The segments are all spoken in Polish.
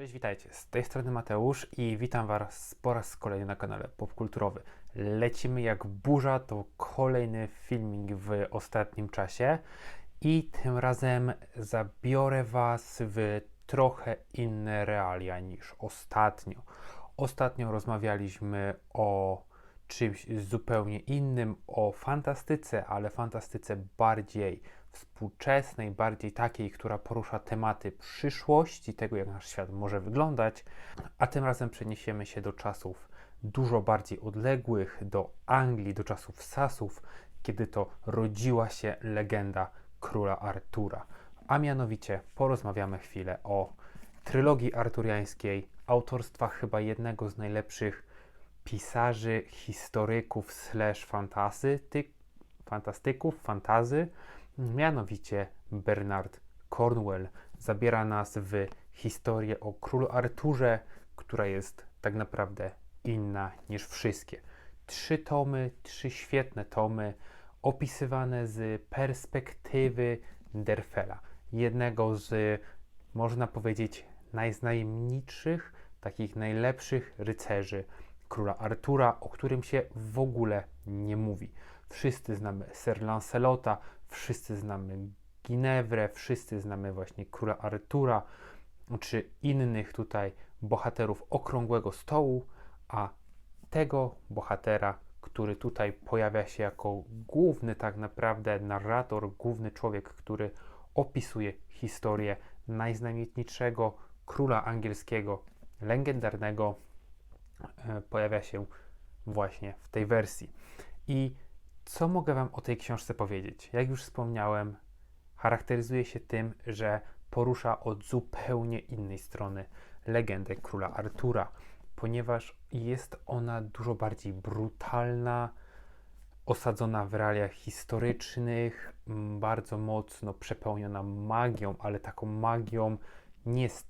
Cześć, witajcie. Z tej strony Mateusz i witam Was po raz kolejny na kanale Popkulturowy. Lecimy jak burza, to kolejny filmik w ostatnim czasie i tym razem zabiorę Was w trochę inne realia niż ostatnio. Ostatnio rozmawialiśmy o czymś zupełnie innym, o fantastyce, ale fantastyce bardziej współczesnej, bardziej takiej, która porusza tematy przyszłości, tego jak nasz świat może wyglądać, a tym razem przeniesiemy się do czasów dużo bardziej odległych, do Anglii, do czasów Sasów, kiedy to rodziła się legenda króla Artura. A mianowicie porozmawiamy chwilę o trylogii arturiańskiej, autorstwa chyba jednego z najlepszych pisarzy, historyków slash fantastyk, fantastyków, fantazy, mianowicie Bernard Cornwell. Zabiera nas w historię o królu Arturze, która jest tak naprawdę inna niż wszystkie. Trzy tomy, trzy świetne tomy, opisywane z perspektywy Derfela, jednego z, można powiedzieć, najznajemniejszych, takich najlepszych rycerzy króla Artura, o którym się w ogóle nie mówi. Wszyscy znamy Sir Lancelota, wszyscy znamy Ginewrę, wszyscy znamy właśnie króla Artura, czy innych tutaj bohaterów okrągłego stołu, a tego bohatera, który tutaj pojawia się jako główny tak naprawdę narrator, główny człowiek, który opisuje historię najznamienitszego króla angielskiego, legendarnego, e, pojawia się właśnie w tej wersji. I co mogę Wam o tej książce powiedzieć? Jak już wspomniałem, charakteryzuje się tym, że porusza od zupełnie innej strony legendę króla Artura, ponieważ jest ona dużo bardziej brutalna, osadzona w realiach historycznych, bardzo mocno przepełniona magią, ale taką magią nie w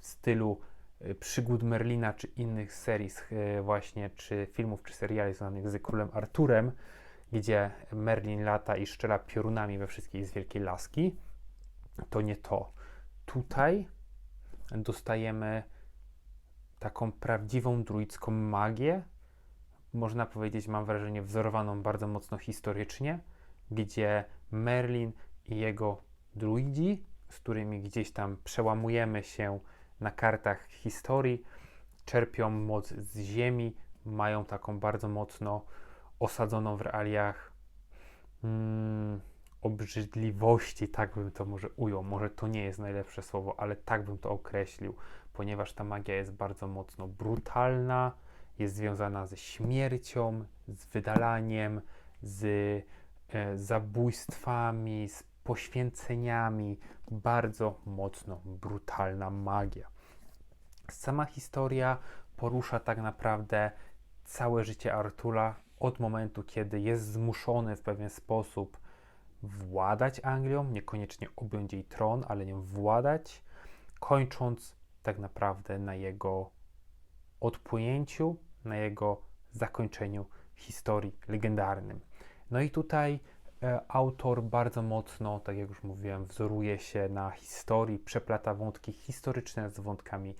stylu y, przygód Merlina czy innych serii, y, właśnie, czy filmów, czy seriali związanych z królem Arturem, gdzie Merlin lata i szczela piorunami we wszystkich z wielkiej laski. To nie to. Tutaj dostajemy taką prawdziwą druidzką magię, można powiedzieć, mam wrażenie, wzorowaną bardzo mocno historycznie, gdzie Merlin i jego druidzi, z którymi gdzieś tam przełamujemy się na kartach historii, czerpią moc z ziemi, mają taką bardzo mocno osadzoną w realiach mm, obrzydliwości, tak bym to może ujął. Może to nie jest najlepsze słowo, ale tak bym to określił, ponieważ ta magia jest bardzo mocno brutalna, jest związana ze śmiercią, z wydalaniem, z e, zabójstwami, z poświęceniami. Bardzo mocno brutalna magia. Sama historia porusza tak naprawdę całe życie Artura od momentu, kiedy jest zmuszony w pewien sposób władać Anglią, niekoniecznie objąć jej tron, ale nią władać, kończąc tak naprawdę na jego odpłynięciu, na jego zakończeniu historii legendarnym. No i tutaj e, autor bardzo mocno, tak jak już mówiłem, wzoruje się na historii, przeplata wątki historyczne z wątkami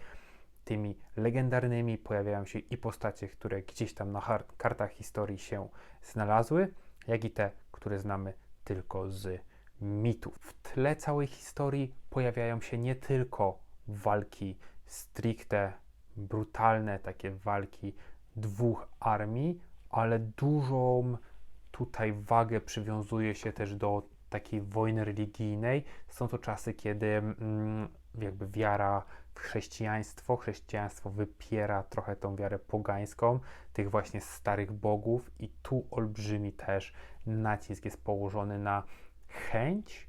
tymi legendarnymi pojawiają się i postacie, które gdzieś tam na kartach historii się znalazły, jak i te, które znamy tylko z mitów. W tle całej historii pojawiają się nie tylko walki stricte brutalne, takie walki dwóch armii, ale dużą tutaj wagę przywiązuje się też do takiej wojny religijnej. Są to czasy, kiedy mm, jakby wiara w chrześcijaństwo, chrześcijaństwo wypiera trochę tą wiarę pogańską, tych właśnie starych bogów, i tu olbrzymi też nacisk jest położony na chęć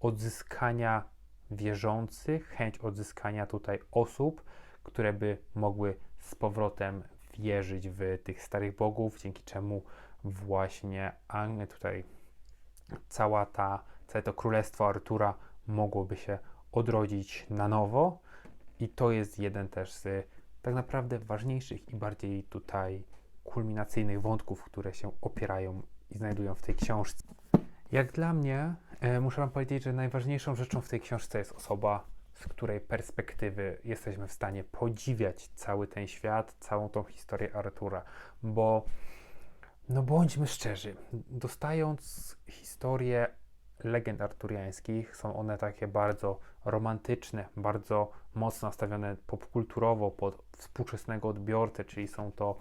odzyskania wierzących, chęć odzyskania tutaj osób, które by mogły z powrotem wierzyć w tych starych bogów, dzięki czemu właśnie tutaj cała ta, całe to królestwo Artura mogłoby się odrodzić na nowo. I to jest jeden też z tak naprawdę ważniejszych i bardziej tutaj kulminacyjnych wątków, które się opierają i znajdują w tej książce. Jak dla mnie, e, muszę Wam powiedzieć, że najważniejszą rzeczą w tej książce jest osoba z której perspektywy jesteśmy w stanie podziwiać cały ten świat, całą tą historię Artura, bo no bądźmy szczerzy, dostając historię legend arturiańskich, są one takie bardzo romantyczne, bardzo mocno nastawione popkulturowo pod współczesnego odbiorcę, czyli są to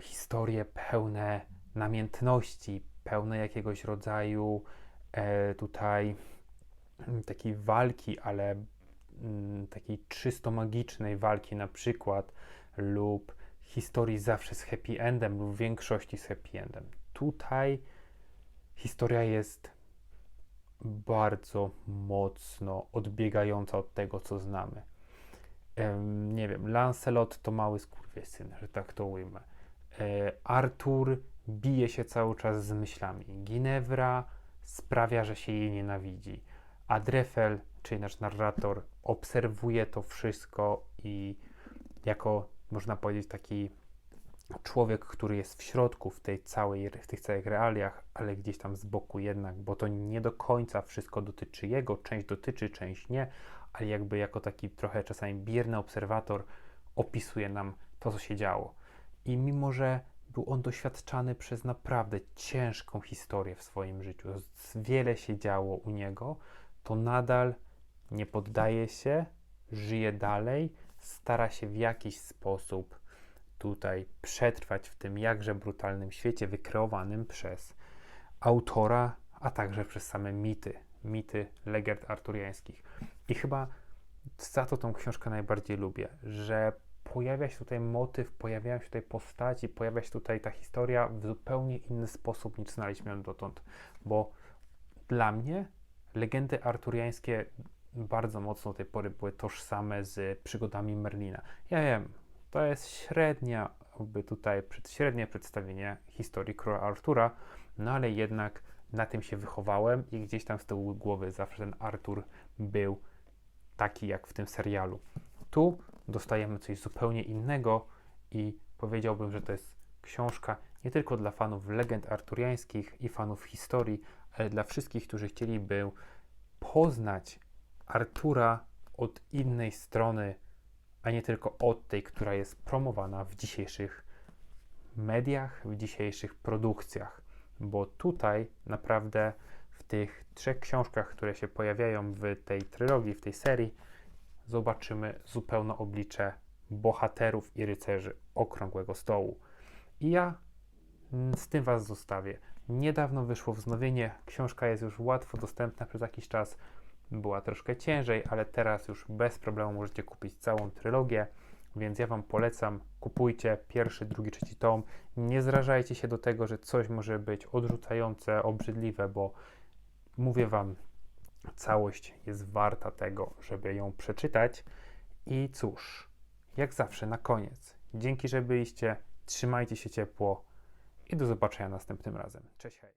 historie pełne namiętności, pełne jakiegoś rodzaju e, tutaj mm, takiej walki, ale mm, takiej czysto magicznej walki na przykład, lub historii zawsze z happy endem, lub w większości z happy endem. Tutaj historia jest bardzo mocno odbiegająca od tego, co znamy. Nie wiem, Lancelot to mały skurwysyn, że tak to ujmę. E, Artur bije się cały czas z myślami. Ginevra sprawia, że się jej nienawidzi. A Drefel, czyli nasz narrator, obserwuje to wszystko i jako, można powiedzieć, taki człowiek, który jest w środku w tej całej, w tych całych realiach, ale gdzieś tam z boku jednak, bo to nie do końca wszystko dotyczy jego, część dotyczy, część nie, ale jakby jako taki trochę czasami bierny obserwator opisuje nam to, co się działo. I mimo, że był on doświadczany przez naprawdę ciężką historię w swoim życiu, wiele się działo u niego, to nadal nie poddaje się, żyje dalej, stara się w jakiś sposób tutaj przetrwać w tym jakże brutalnym świecie wykreowanym przez autora, a także przez same mity, mity legend arturiańskich. I chyba za to tą książkę najbardziej lubię, że pojawia się tutaj motyw, pojawiają się tutaj postaci, pojawia się tutaj ta historia w zupełnie inny sposób niż znaliśmy ją dotąd, bo dla mnie legendy arturiańskie bardzo mocno do tej pory były tożsame z przygodami Merlina. Ja wiem, to jest średnia, jakby tutaj średnie przedstawienie historii króla Artura, no ale jednak na tym się wychowałem i gdzieś tam z tyłu głowy zawsze ten Artur był taki jak w tym serialu. Tu dostajemy coś zupełnie innego i powiedziałbym, że to jest książka nie tylko dla fanów legend arturiańskich i fanów historii, ale dla wszystkich, którzy chcieliby poznać Artura od innej strony, a nie tylko od tej, która jest promowana w dzisiejszych mediach, w dzisiejszych produkcjach. Bo tutaj naprawdę w tych trzech książkach, które się pojawiają w tej trylogii, w tej serii, zobaczymy zupełne oblicze bohaterów i rycerzy okrągłego stołu. I ja z tym Was zostawię. Niedawno wyszło wznowienie, książka jest już łatwo dostępna przez jakiś czas. Była troszkę ciężej, ale teraz już bez problemu możecie kupić całą trylogię, więc ja Wam polecam, kupujcie pierwszy, drugi, trzeci tom. Nie zrażajcie się do tego, że coś może być odrzucające, obrzydliwe, bo mówię Wam, całość jest warta tego, żeby ją przeczytać. I cóż, jak zawsze na koniec, dzięki, że byliście, trzymajcie się ciepło i do zobaczenia następnym razem. Cześć, hej.